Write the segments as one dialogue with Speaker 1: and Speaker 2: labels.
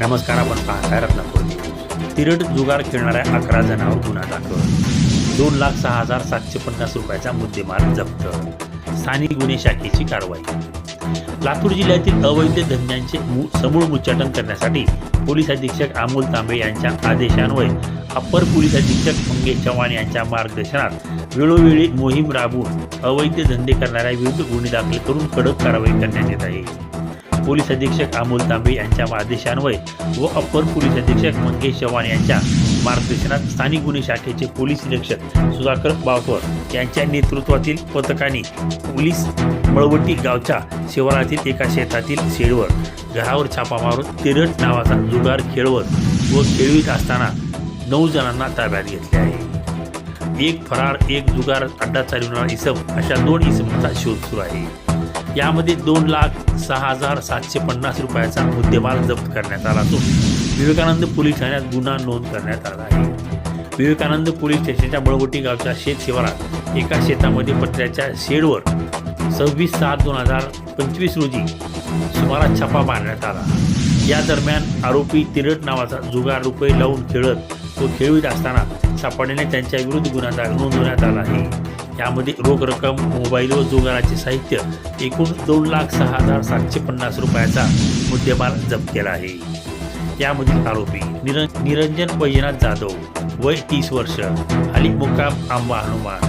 Speaker 1: नमस्कार आपण पाहताय रत्नापूर तिरट जुगार खेळणाऱ्या अकरा जणांवर गुन्हा दाखल. दोन लाख सहा हजार सातशे पन्नास रुपयाचा मुद्देमाल जप्त. स्थानिक गुन्हे शाखेची कारवाई. लातूर जिल्ह्यातील अवैध धंद्यांचे समूळ मुच्चाटन करण्यासाठी पोलीस अधीक्षक अमोल तांबे यांच्या आदेशान्वये अप्पर पोलीस अधीक्षक मंगेश चव्हाण यांच्या मार्गदर्शनात वेळोवेळी मोहीम राबवून अवैध धंदे करणाऱ्या विरुद्ध गुन्हे दाखल करून कडक कारवाई करण्यात येत आहे. पोलीस अधीक्षक अमोल तांबे यांच्या आदेशान्वये व अप्पर पोलीस अधीक्षक मंगेश चव्हाण यांच्या मार्गदर्शनात स्थानिक गुन्हे शाखेचे पोलीस निरीक्षक सुधाकर बावकर यांच्या नेतृत्वातील पथकाने पोलीस मळवटी गावच्या शिवारातील एका शेतातील शेडवर घरावर छापा मारून तिरट नावाचा जुगार खेळवत व खेळवीत असताना नऊ जणांना ताब्यात घेतले आहे. एक फरार एक जुगार अड्डा चालवणारा इसम अशा दोन इसमांचा शोध सुरू आहे. यामध्ये दोन लाख सहा हजार सातशे पन्नास रुपयाचा मुद्देमाल जप्त करण्यात आला असून विवेकानंद पोलीस ठाण्यात गुन्हा नोंद करण्यात आला आहे. विवेकानंद पोलीस स्टेशनच्या बळवटी गावच्या शेत शिवारात एका शेतामध्ये पत्र्याच्या शेडवर सव्वीस सात दोन हजार पंचवीस रोजी सुमारास छापा मारण्यात आला. या दरम्यान आरोपी तिरट नावाचा जुगार रुपये लावून खेळत तो खेळवीत असताना सापडण्याने त्यांच्या विरुद्ध गुन्हा नोंदवण्यात आला आहे. यामध्ये रोख रक्कम मोबाईल व जुगाराचे साहित्य एकूण दोन लाख सहा हजार सातशे पन्नास रुपयाचा मुद्देमाल जप्त केला आहे. यामधील आरोपी निरं निरंजन बैजनाथ जाधव वय तीस वर्ष अली मुक्काम आंबा हनुमान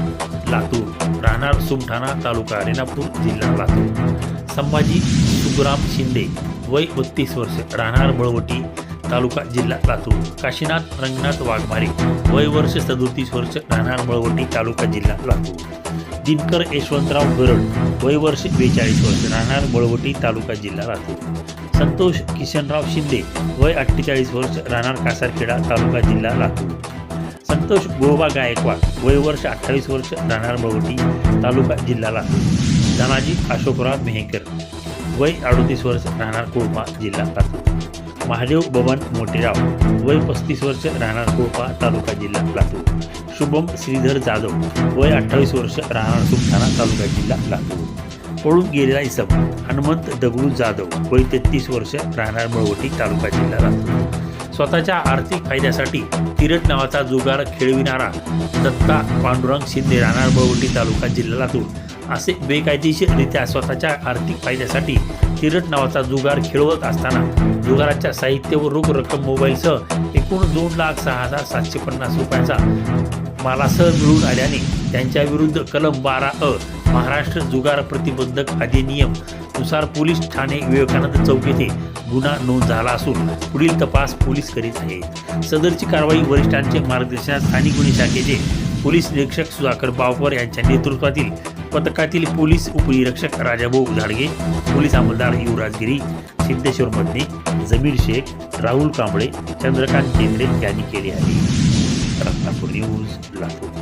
Speaker 1: लातूर राहणार सुमठाणा तालुका रेणापूर जिल्हा लातूर. संभाजी सुखराम शिंदे वय बत्तीस वर्ष राहणार बळवटी तालुका जिल्हा लातूर काशीनाथ रंगनाथ वाघमारे वय वर्ष सदोतीस वर्ष राहणार मळवटी तालुका जिल्हा लातूर दिनकर यशवंतराव गरड वय वर्ष बेचाळीस वर्ष राहणार मळवटी तालुका जिल्हा लातूर संतोष किशनराव शिंदे वय अठ्ठेचाळीस वर्ष राहणार कासारखेडा तालुका जिल्हा लातूर संतोष गोळबा गायकवाड वय वर्ष अठ्ठावीस वर्ष राहणार मळवटी तालुका जिल्हा लातूर धनाजी अशोकराव मेहकर वय अडोतीस वर्ष राहणार कोळपा जिल्हा लातूर महादेव बबन मोटेराव. वय पस्तीस वर्ष राहणार कोपा तालुका जिल्हा लातूर. शुभम श्रीधर जाधव. वय अठ्ठावीस वर्ष राहणार सुमठाणा तालुका जिल्हा लातूर. पळून गेलेला इसम हनुमंत दगडू जाधव. वय तेहतीस वर्ष राहणार मळवटी तालुका जिल्हा लातूर. स्वतःच्या आर्थिक फायद्यासाठी तिरट नावाचा जुगार खेळविणारा दत्ता पांडुरंग शिंदे राहणार बळवटी तालुका जिल्हा लातूर. असे बेकायदेशीररित्या स्वतःच्या आर्थिक फायद्यासाठी किरट नावाचा जुगार खेळवत असताना जुगाराच्या साहित्य व रोख रक्कम मोबाईलसह एकूण दोन लाख सहा हजार सातशे पन्नास रुपयाचा मालासह मिळून आल्याने त्यांच्या विरुद्ध कलम बारा अ महाराष्ट्र जुगार प्रतिबंधक अधिनियमनुसार पोलीस ठाणे विवेकानंद चौक येथे गुन्हा नोंद झाला असून पुढील तपास पोलीस करीत आहेत. सदरची कारवाई वरिष्ठांचे मार्गदर्शनात स्थानिक गुन्हे शाखेचे पोलीस निरीक्षक सुधाकर बावकर यांच्या नेतृत्वातील पथकातील पोलीस उपनिरीक्षक राजाभाऊ झाडगे पोलीस अंमलदार युवराज गिरी सिद्धेश्वर मधने जमीर शेख राहुल कांबळे चंद्रकांत केंद्रे यांनी केले आहे. रत्नापूर न्यूज लातूर.